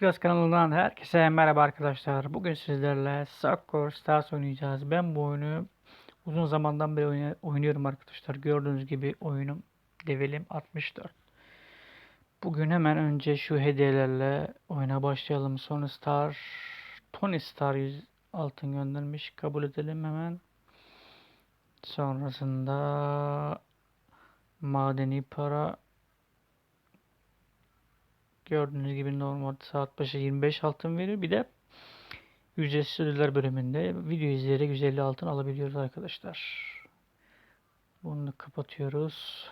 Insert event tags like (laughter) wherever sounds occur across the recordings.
Class kanalından herkese merhaba arkadaşlar. Bugün sizlerle Soccer Stars oynayacağız. Ben bu oyunu uzun zamandan beri oynuyorum arkadaşlar. Gördüğünüz gibi oyunum levelim 64. Bugün hemen önce şu hediyelerle oyuna başlayalım. Sonra Star, Tony Star 100 altın göndermiş. Kabul edelim hemen. Sonrasında madeni para Gördüğünüz gibi normal saat başı 25 altın veriyor. Bir de ücretsiz ödüller bölümünde video izleyerek 150 altın alabiliyoruz arkadaşlar. Bunu da kapatıyoruz.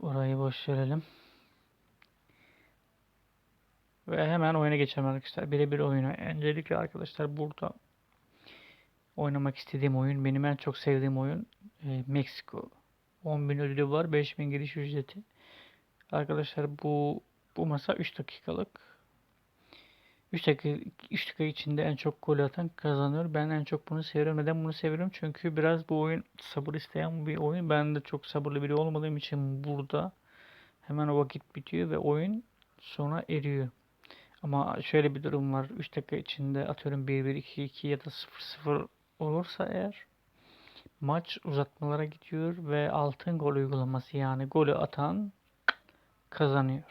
Orayı boş verelim. Ve hemen oyuna geçelim arkadaşlar. Birebir oyuna. Öncelikle arkadaşlar burada oynamak istediğim oyun, benim en çok sevdiğim oyun e, Meksiko. 10.000 ödülü var, 5.000 giriş ücreti. Arkadaşlar bu bu masa 3 dakikalık. 3 dakika 3 dakika içinde en çok gol atan kazanıyor. Ben en çok bunu seviyorum. Neden bunu seviyorum? Çünkü biraz bu oyun sabır isteyen bir oyun. Ben de çok sabırlı biri olmadığım için burada hemen o vakit bitiyor ve oyun sona eriyor. Ama şöyle bir durum var. 3 dakika içinde atıyorum 1-1, 2-2 ya da 0-0 olursa eğer maç uzatmalara gidiyor ve altın gol uygulaması yani golü atan kazanıyor.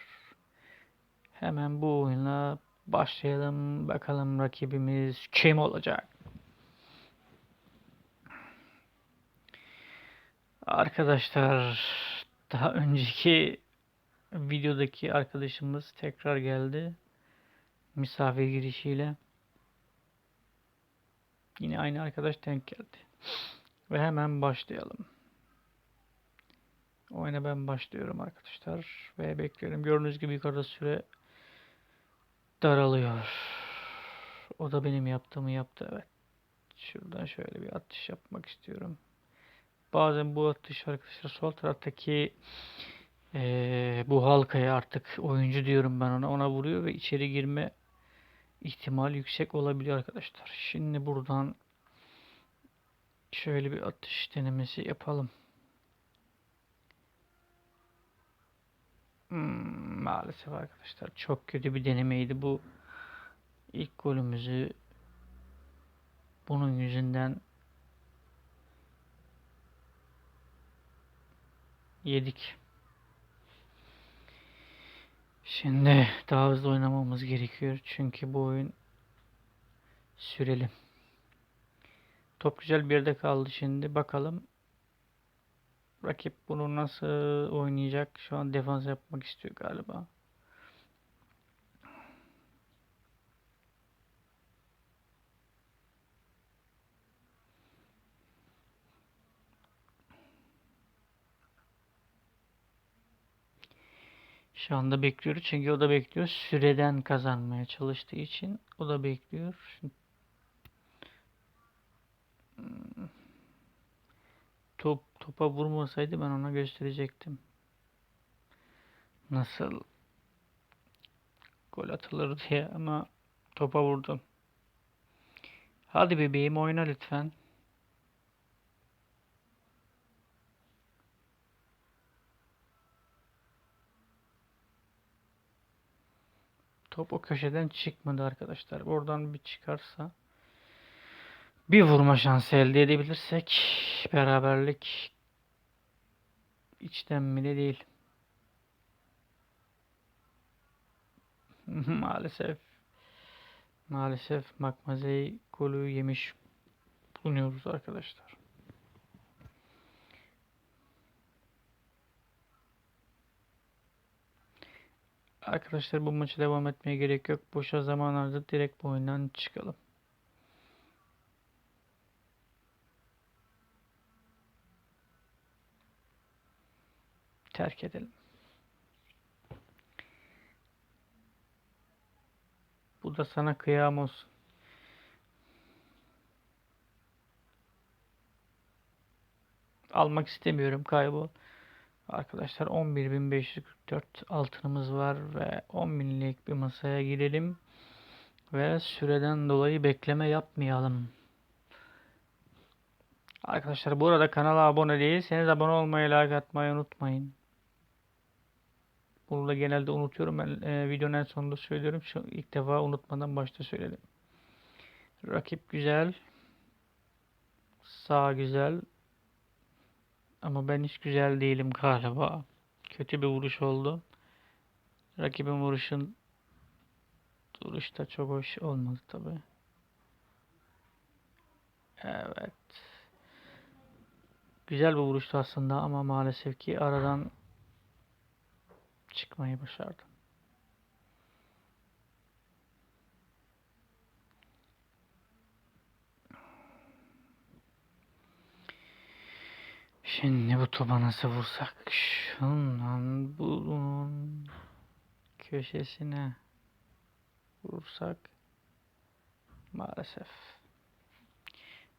Hemen bu oyunla başlayalım. Bakalım rakibimiz kim olacak? Arkadaşlar daha önceki videodaki arkadaşımız tekrar geldi. Misafir girişiyle. Yine aynı arkadaş denk geldi. Ve hemen başlayalım. Oyuna ben başlıyorum arkadaşlar. Ve bekliyorum. Gördüğünüz gibi yukarıda süre daralıyor. O da benim yaptığımı yaptı. Evet. Şuradan şöyle bir atış yapmak istiyorum. Bazen bu atış arkadaşlar sol taraftaki eee, bu halkaya artık oyuncu diyorum ben ona. Ona vuruyor ve içeri girme ihtimal yüksek olabiliyor arkadaşlar. Şimdi buradan şöyle bir atış denemesi yapalım. Hmm, maalesef arkadaşlar çok kötü bir denemeydi bu. İlk golümüzü bunun yüzünden yedik. Şimdi daha hızlı oynamamız gerekiyor. Çünkü bu oyun süreli. Top güzel bir yerde kaldı şimdi. Bakalım rakip bunu nasıl oynayacak? Şu an defans yapmak istiyor galiba. Şu anda bekliyoruz çünkü o da bekliyor. Süreden kazanmaya çalıştığı için o da bekliyor. Şimdi topa vurmasaydı ben ona gösterecektim. Nasıl gol atılır diye ama topa vurdum. Hadi bebeğim oyna lütfen. Top o köşeden çıkmadı arkadaşlar. Oradan bir çıkarsa bir vurma şansı elde edebilirsek beraberlik içten bile değil. (laughs) Maalesef maalesef Makmazey golü yemiş bulunuyoruz arkadaşlar. Arkadaşlar bu maçı devam etmeye gerek yok. Boşa zaman harcadık. Direkt bu oyundan çıkalım. Terk edelim. Bu da sana kıyam olsun. Almak istemiyorum kaybol. Arkadaşlar 11.544 altınımız var ve 10.000'lik bir masaya girelim. Ve süreden dolayı bekleme yapmayalım. Arkadaşlar bu arada kanala abone değilseniz abone olmayı, like atmayı unutmayın. Bunu da genelde unutuyorum. Ben e, videonun en sonunda söylüyorum. Şu ilk defa unutmadan başta söyledim. Rakip güzel. Sağ güzel. Ama ben hiç güzel değilim galiba. Kötü bir vuruş oldu. Rakibin vuruşun duruş da çok hoş olmadı tabi. Evet. Güzel bir vuruştu aslında ama maalesef ki aradan çıkmayı başardı. Şimdi bu topa nasıl vursak? Şundan bunun köşesine vursak maalesef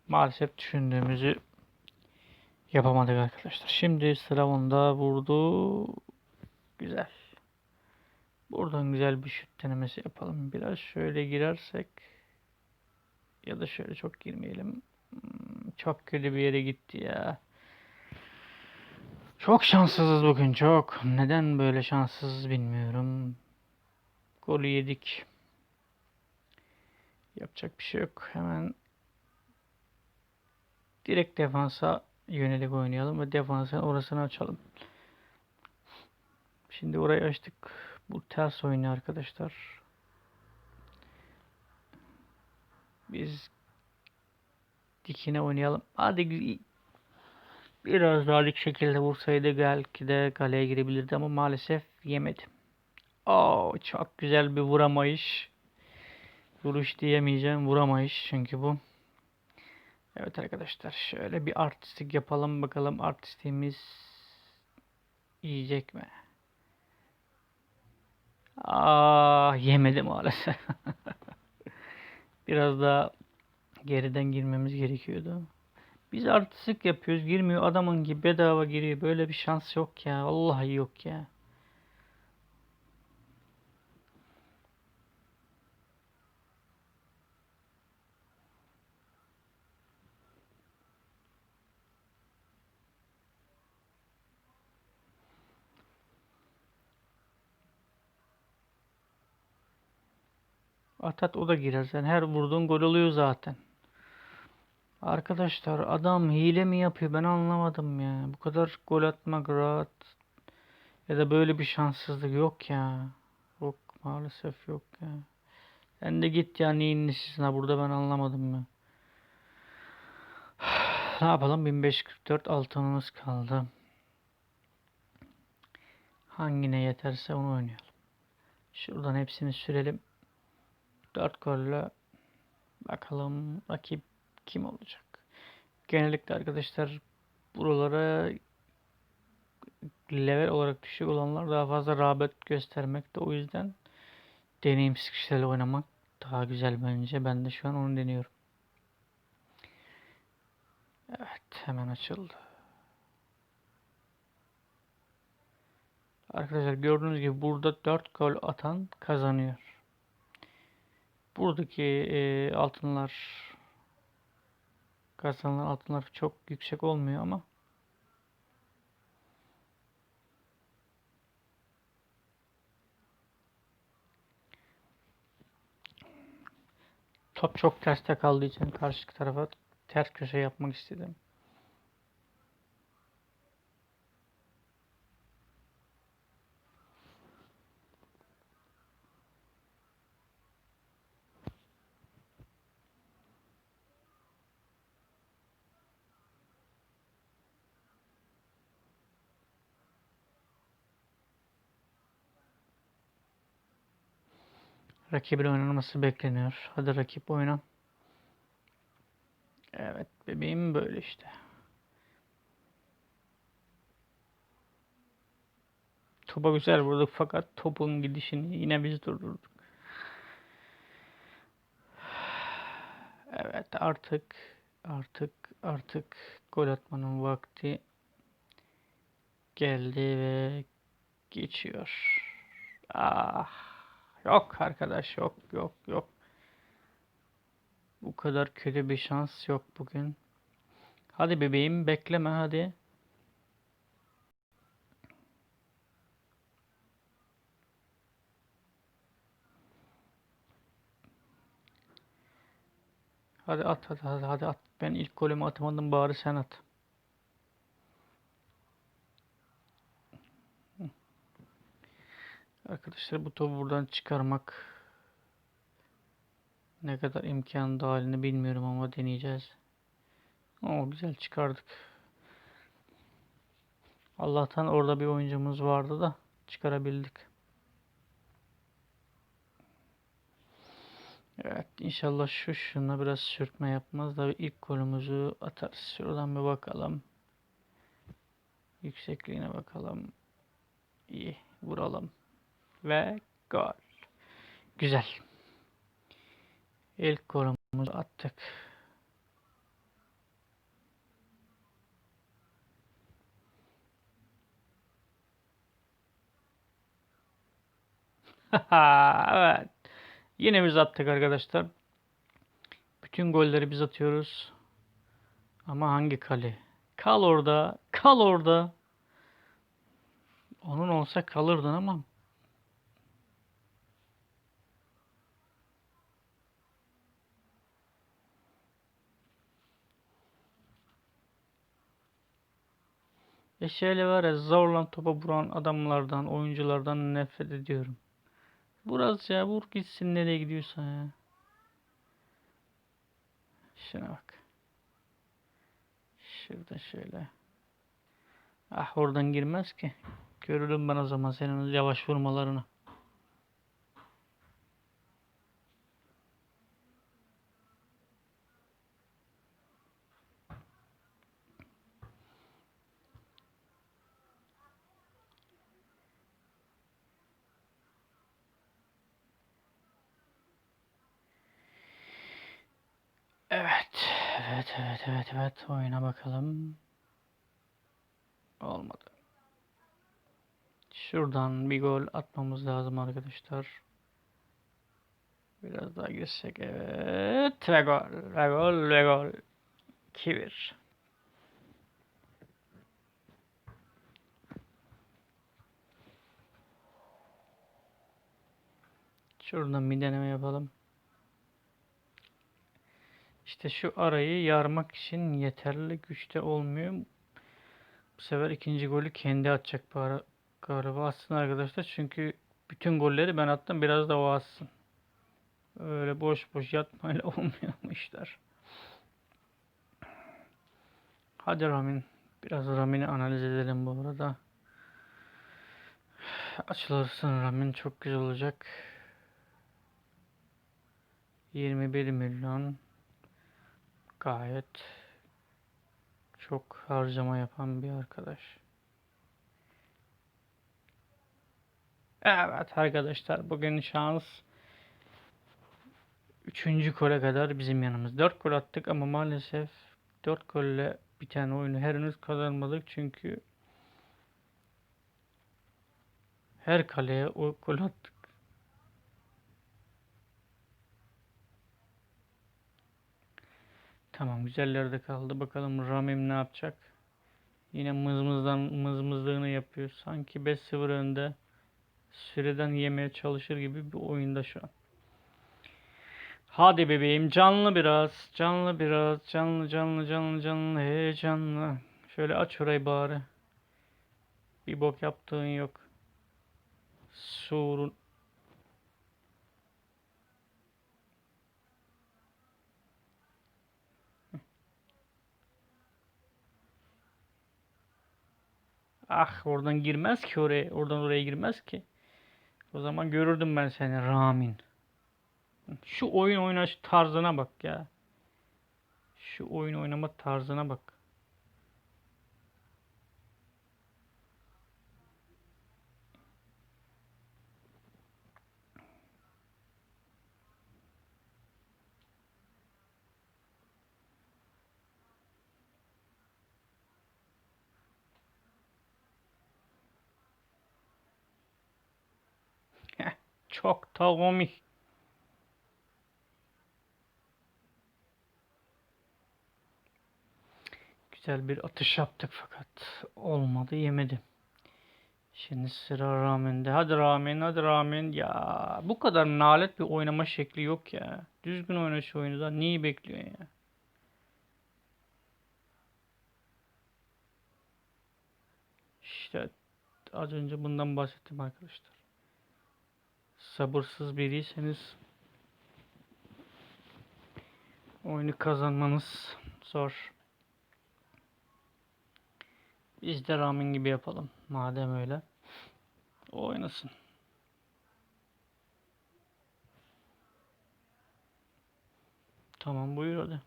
maalesef düşündüğümüzü yapamadık arkadaşlar. Şimdi sıra onda vurdu. Güzel. Buradan güzel bir şut denemesi yapalım. Biraz şöyle girersek ya da şöyle çok girmeyelim. Hmm, Çok kötü bir yere gitti ya. Çok şanssızız bugün çok. Neden böyle şanssızız bilmiyorum. Golü yedik. Yapacak bir şey yok. Hemen direkt defansa yönelik oynayalım ve defansın orasını açalım. Şimdi orayı açtık. Bu ters oyunu arkadaşlar. Biz dikine oynayalım. Hadi biraz daha dik şekilde vursaydı belki de kaleye girebilirdi ama maalesef yemedi. Oo, çok güzel bir vuramayış. Vuruş diyemeyeceğim. Vuramayış çünkü bu. Evet arkadaşlar şöyle bir artistik yapalım bakalım artistliğimiz yiyecek mi? Aa yemedi maalesef. (laughs) Biraz daha geriden girmemiz gerekiyordu. Biz artistik yapıyoruz girmiyor adamın gibi bedava giriyor. Böyle bir şans yok ya. Vallahi yok ya. At at o da girer. Sen her vurduğun gol oluyor zaten. Arkadaşlar adam hile mi yapıyor ben anlamadım ya. Bu kadar gol atmak rahat. Ya da böyle bir şanssızlık yok ya. Yok maalesef yok ya. Sen de git ya neyin burada ben anlamadım ya. (sighs) Ne yapalım 1544 altınımız kaldı. Hangine yeterse onu oynayalım. Şuradan hepsini sürelim. 4 golle bakalım rakip kim olacak? Genellikle arkadaşlar buralara level olarak düşük olanlar daha fazla rağbet göstermekte. O yüzden deneyimsiz kişilerle oynamak daha güzel bence. Ben de şu an onu deniyorum. Evet hemen açıldı. Arkadaşlar gördüğünüz gibi burada 4 gol atan kazanıyor. Buradaki e, altınlar kazanılan altınlar çok yüksek olmuyor ama top çok terste kaldığı için karşı tarafa ters köşe yapmak istedim. Rakibin oynanması bekleniyor. Hadi rakip oyna. Evet bebeğim böyle işte. Topa güzel vurduk fakat topun gidişini yine biz durdurduk. Evet artık artık artık gol atmanın vakti geldi ve geçiyor. Ah Yok arkadaş yok yok yok. Bu kadar kötü bir şans yok bugün. Hadi bebeğim bekleme hadi. Hadi at hadi hadi hadi at. Ben ilk golümü atamadım bari sen at. Arkadaşlar bu topu buradan çıkarmak ne kadar imkan dahilini bilmiyorum ama deneyeceğiz. Oo güzel çıkardık. Allah'tan orada bir oyuncumuz vardı da çıkarabildik. Evet inşallah şu şuna biraz sürtme yapmaz da ilk golümüzü atarız. Şuradan bir bakalım. Yüksekliğine bakalım. İyi vuralım. Ve gol. Güzel. İlk golümüzü attık. (laughs) evet. Yine biz attık arkadaşlar. Bütün golleri biz atıyoruz. Ama hangi kale? Kal orada. Kal orada. Onun olsa kalırdın ama E şöyle var ya zorla topa vuran adamlardan, oyunculardan nefret ediyorum. Biraz ya vur gitsin nereye gidiyorsan ya. Şuna bak. Şurada şöyle. Ah oradan girmez ki. Görürüm ben o zaman senin yavaş vurmalarını. Evet. Evet, evet, evet, evet. Oyuna bakalım. Olmadı. Şuradan bir gol atmamız lazım arkadaşlar. Biraz daha girsek. Evet. Ve gol. Ve gol. Ve gol. 2-1. Şuradan bir deneme yapalım. İşte şu arayı yarmak için yeterli güçte olmuyor. Bu sefer ikinci golü kendi atacak bu ara galiba atsın arkadaşlar. Çünkü bütün golleri ben attım. Biraz da o atsın. Öyle boş boş yatmayla (laughs) olmuyor işler. Hadi Ramin. Biraz Ramin'i analiz edelim bu arada. Açılırsın Ramin çok güzel olacak. 21 milyon gayet çok harcama yapan bir arkadaş. Evet arkadaşlar bugün şans 3. gole kadar bizim yanımız. 4 gol attık ama maalesef 4 golle biten oyunu henüz kazanmadık çünkü her kaleye o gol attık. Tamam güzellerde kaldı. Bakalım Ramim ne yapacak? Yine mızmızdan mızmızlığını yapıyor. Sanki 5-0 önde. Süreden yemeye çalışır gibi bir oyunda şu an. Hadi bebeğim canlı biraz. Canlı biraz. Canlı canlı canlı canlı heyecanlı. Şöyle aç orayı bari. Bir bok yaptığın yok. Surun Ah oradan girmez ki oraya. Oradan oraya girmez ki. O zaman görürdüm ben seni Ramin. Şu oyun oynaş tarzına bak ya. Şu oyun oynama tarzına bak. Çok da komik. Güzel bir atış yaptık fakat olmadı yemedi. Şimdi sıra Ramen'de. Hadi Ramen, hadi Ramen. Ya bu kadar nalet bir oynama şekli yok ya. Düzgün oyna şu oyunu da. Neyi bekliyorsun ya? İşte az önce bundan bahsettim arkadaşlar. Sabırsız biriyseniz oyunu kazanmanız zor. Biz de Ramin gibi yapalım. Madem öyle. O oynasın. Tamam buyur hadi.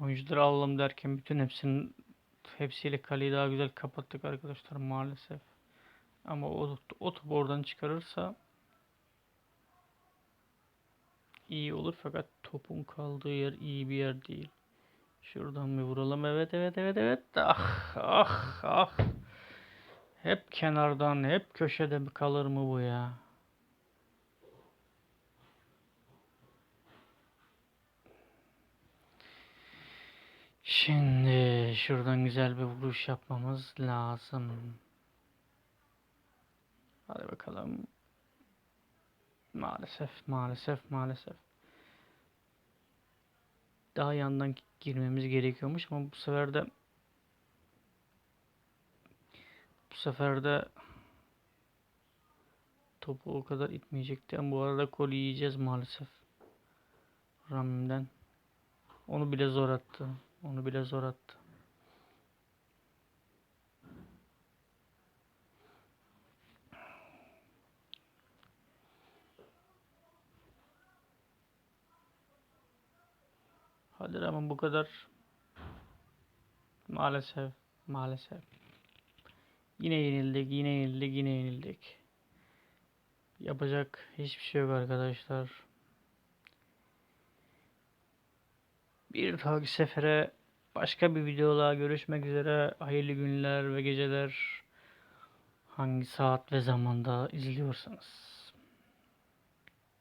Oyuncuları alalım derken bütün hepsinin hepsiyle kaleyi daha güzel kapattık arkadaşlar maalesef. Ama o, o topu oradan çıkarırsa iyi olur fakat topun kaldığı yer iyi bir yer değil. Şuradan bir vuralım. Evet evet evet evet. Ah ah ah. Hep kenardan hep köşede mi kalır mı bu ya? Şimdi şuradan güzel bir vuruş yapmamız lazım. Hadi bakalım. Maalesef, maalesef, maalesef. Daha yandan girmemiz gerekiyormuş ama bu sefer de bu sefer de topu o kadar itmeyecekti. Ama bu arada gol yiyeceğiz maalesef. Ramim'den. Onu bile zor attı. Onu bile zor attı. Hadi Ramim bu kadar. Maalesef. Maalesef. Yine yenildik. Yine yenildik. Yine yenildik. Yapacak hiçbir şey yok arkadaşlar. Bir dahaki sefere başka bir videola görüşmek üzere. Hayırlı günler ve geceler. Hangi saat ve zamanda izliyorsanız.